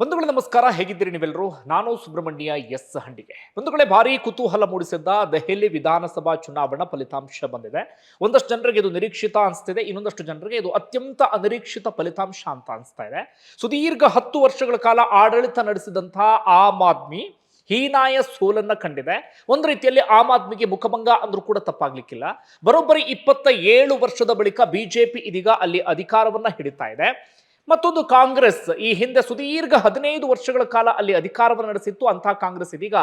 ಬಂಧುಗಳೇ ನಮಸ್ಕಾರ, ಹೇಗಿದ್ದೀರಿ ನೀವೆಲ್ಲರೂ? ನಾನು ಸುಬ್ರಹ್ಮಣ್ಯ ಎಸ್ ಹಂಡಿಗೆ. ಬಂಧುಗಳೇ, ಭಾರಿ ಕುತೂಹಲ ಮೂಡಿಸಿದ್ದ ದೆಹಲಿ ವಿಧಾನಸಭಾ ಚುನಾವಣಾ ಫಲಿತಾಂಶ ಬಂದಿದೆ. ಒಂದಷ್ಟು ಜನರಿಗೆ ಇದು ನಿರೀಕ್ಷಿತ ಅನಿಸ್ತಿದೆ, ಇನ್ನೊಂದಷ್ಟು ಜನರಿಗೆ ಇದು ಅತ್ಯಂತ ಅನಿರೀಕ್ಷಿತ ಫಲಿತಾಂಶ ಅಂತ ಅನಿಸ್ತಾ ಇದೆ. ಸುದೀರ್ಘ ಹತ್ತು ವರ್ಷಗಳ ಕಾಲ ಆಡಳಿತ ನಡೆಸಿದಂತಹ ಆಮ್ ಆದ್ಮಿ ಹೀನಾಯ ಸೋಲನ್ನ ಕಂಡಿದೆ. ಒಂದು ರೀತಿಯಲ್ಲಿ ಆಮ್ ಆದ್ಮಿಗೆ ಮುಖಭಂಗ ಅಂದ್ರೂ ಕೂಡ ತಪ್ಪಾಗ್ಲಿಕ್ಕಿಲ್ಲ. ಬರೋಬ್ಬರಿ ಇಪ್ಪತ್ತ ಏಳು ವರ್ಷದ ಬಳಿಕ ಬಿಜೆಪಿ ಇದೀಗ ಅಲ್ಲಿ ಅಧಿಕಾರವನ್ನ ಹಿಡಿತಾ ಇದೆ. ಮತ್ತೊಂದು ಕಾಂಗ್ರೆಸ್. ಈ ಹಿಂದೆ ಸುದೀರ್ಘ ಹದಿನೈದು ವರ್ಷಗಳ ಕಾಲ ಅಲ್ಲಿ ಅಧಿಕಾರವನ್ನು ನಡೆಸಿತ್ತು. ಅಂತಹ ಕಾಂಗ್ರೆಸ್ ಇದೀಗ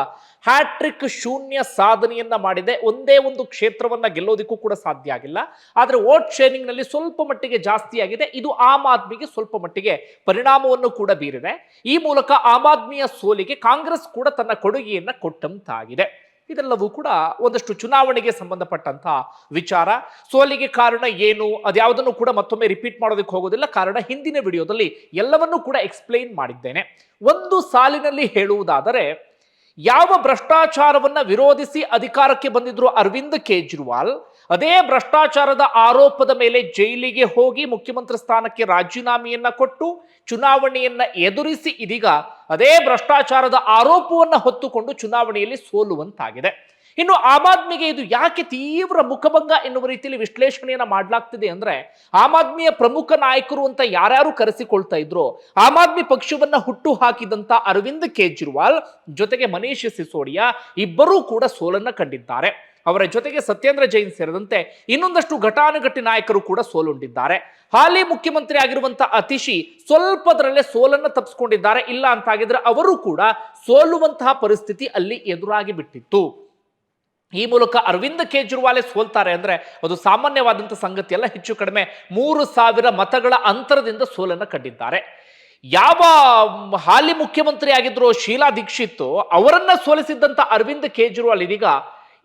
ಹ್ಯಾಟ್ರಿಕ್ ಶೂನ್ಯ ಸಾಧನೆಯನ್ನ ಮಾಡಿದೆ. ಒಂದೇ ಒಂದು ಕ್ಷೇತ್ರವನ್ನ ಗೆಲ್ಲೋದಿಕ್ಕೂ ಕೂಡ ಸಾಧ್ಯ ಆಗಿಲ್ಲ. ಆದ್ರೆ ವೋಟ್ ಶೇರಿಂಗ್ನಲ್ಲಿ ಸ್ವಲ್ಪ ಮಟ್ಟಿಗೆ ಜಾಸ್ತಿ ಆಗಿದೆ. ಇದು ಆಮ್ ಆದ್ಮಿಗೆ ಸ್ವಲ್ಪ ಮಟ್ಟಿಗೆ ಪರಿಣಾಮವನ್ನು ಕೂಡ ಬೀರಿದೆ. ಈ ಮೂಲಕ ಆಮ್ ಆದ್ಮಿಯ ಸೋಲಿಗೆ ಕಾಂಗ್ರೆಸ್ ಕೂಡ ತನ್ನ ಕೊಡುಗೆಯನ್ನ ಕೊಟ್ಟಂತಾಗಿದೆ. ಇದೆಲ್ಲವೂ ಕೂಡ ಒಂದಷ್ಟು ಚುನಾವಣೆಗೆ ಸಂಬಂಧಪಟ್ಟಂತಹ ವಿಚಾರ. ಸೋಲಿಗೆ ಕಾರಣ ಏನು? ಅದ್ಯಾವುದನ್ನು ಕೂಡ ಮತ್ತೊಮ್ಮೆ ರಿಪೀಟ್ ಮಾಡೋದಕ್ಕೆ ಹೋಗೋದಿಲ್ಲ. ಕಾರಣ ಹಿಂದಿನ ವಿಡಿಯೋದಲ್ಲಿ ಎಲ್ಲವನ್ನೂ ಕೂಡ ಎಕ್ಸ್ಪ್ಲೈನ್ ಮಾಡಿದ್ದೇನೆ. ಒಂದು ಸಾಲಿನಲ್ಲಿ ಹೇಳುವುದಾದರೆ, ಯಾವ ಭ್ರಷ್ಟಾಚಾರವನ್ನ ವಿರೋಧಿಸಿ ಅಧಿಕಾರಕ್ಕೆ ಬಂದಿದ್ರು ಅರವಿಂದ್ ಕೇಜ್ರಿವಾಲ್ ಅದೇ ಭ್ರಷ್ಟಾಚಾರದ ಆರೋಪದ ಮೇಲೆ ಜೈಲಿಗೆ ಹೋಗಿ ಮುಖ್ಯಮಂತ್ರಿ ಸ್ಥಾನಕ್ಕೆ ರಾಜೀನಾಮೆಯನ್ನ ಕೊಟ್ಟು ಚುನಾವಣೆಯನ್ನ ಎದುರಿಸಿ ಇದೀಗ ಅದೇ ಭ್ರಷ್ಟಾಚಾರದ ಆರೋಪವನ್ನು ಹೊತ್ತುಕೊಂಡು ಚುನಾವಣೆಯಲ್ಲಿ ಸೋಲುವಂತಾಗಿದೆ. ಇನ್ನು ಆಮ್ ಆದ್ಮಿಗೆ ಇದು ಯಾಕೆ ತೀವ್ರ ಮುಖಭಂಗ ಎನ್ನುವ ರೀತಿಯಲ್ಲಿ ವಿಶ್ಲೇಷಣೆಯನ್ನ ಮಾಡಲಾಗ್ತಿದೆ ಅಂದ್ರೆ ಆಮ್ ಆದ್ಮಿಯ ಪ್ರಮುಖ ನಾಯಕರು ಅಂತ ಯಾರ್ಯಾರು ಕರೆಸಿಕೊಳ್ತಾ ಇದ್ರು ಆಮ್ ಆದ್ಮಿ ಪಕ್ಷವನ್ನ ಹುಟ್ಟು ಹಾಕಿದಂತ ಅರವಿಂದ್ ಕೇಜ್ರಿವಾಲ್ ಜೊತೆಗೆ ಮನೀಶ್ ಸಿಸೋಡಿಯಾ ಇಬ್ಬರೂ ಕೂಡ ಸೋಲನ್ನ ಕಂಡಿದ್ದಾರೆ. ಅವರ ಜೊತೆಗೆ ಸತ್ಯೇಂದ್ರ ಜೈನ್ ಸೇರಿದಂತೆ ಇನ್ನೊಂದಷ್ಟು ಘಟಾನುಘಟಿ ನಾಯಕರು ಕೂಡ ಸೋಲುಂಡಿದ್ದಾರೆ. ಹಾಲಿ ಮುಖ್ಯಮಂತ್ರಿ ಆಗಿರುವಂತಹ ಅತಿಶಿ ಸ್ವಲ್ಪದರಲ್ಲೇ ಸೋಲನ್ನ ತಪ್ಪಿಸ್ಕೊಂಡಿದ್ದಾರೆ ಇಲ್ಲ ಅಂತಾಗಿದ್ರೆ ಅವರು ಕೂಡ ಸೋಲುವಂತಹ ಪರಿಸ್ಥಿತಿ ಅಲ್ಲಿ ಎದುರಾಗಿ ಬಿಟ್ಟಿತ್ತು. ಈ ಮೂಲಕ ಅರವಿಂದ್ ಕೇಜ್ರಿವಾಲೇ ಸೋಲ್ತಾರೆ ಅಂದ್ರೆ ಅದು ಸಾಮಾನ್ಯವಾದಂಥ ಸಂಗತಿ ಅಲ್ಲ ಹೆಚ್ಚು ಕಡಿಮೆ ಮೂರು ಸಾವಿರ ಮತಗಳ ಅಂತರದಿಂದ ಸೋಲನ್ನ ಕಂಡಿದ್ದಾರೆ. ಯಾವ ಹಾಲಿ ಮುಖ್ಯಮಂತ್ರಿ ಆಗಿದ್ರು ಶೀಲಾ ದೀಕ್ಷಿತ್ ಅವರನ್ನ ಸೋಲಿಸಿದ್ದಂತ ಅರವಿಂದ್ ಕೇಜ್ರಿವಾಲ್ ಇದೀಗ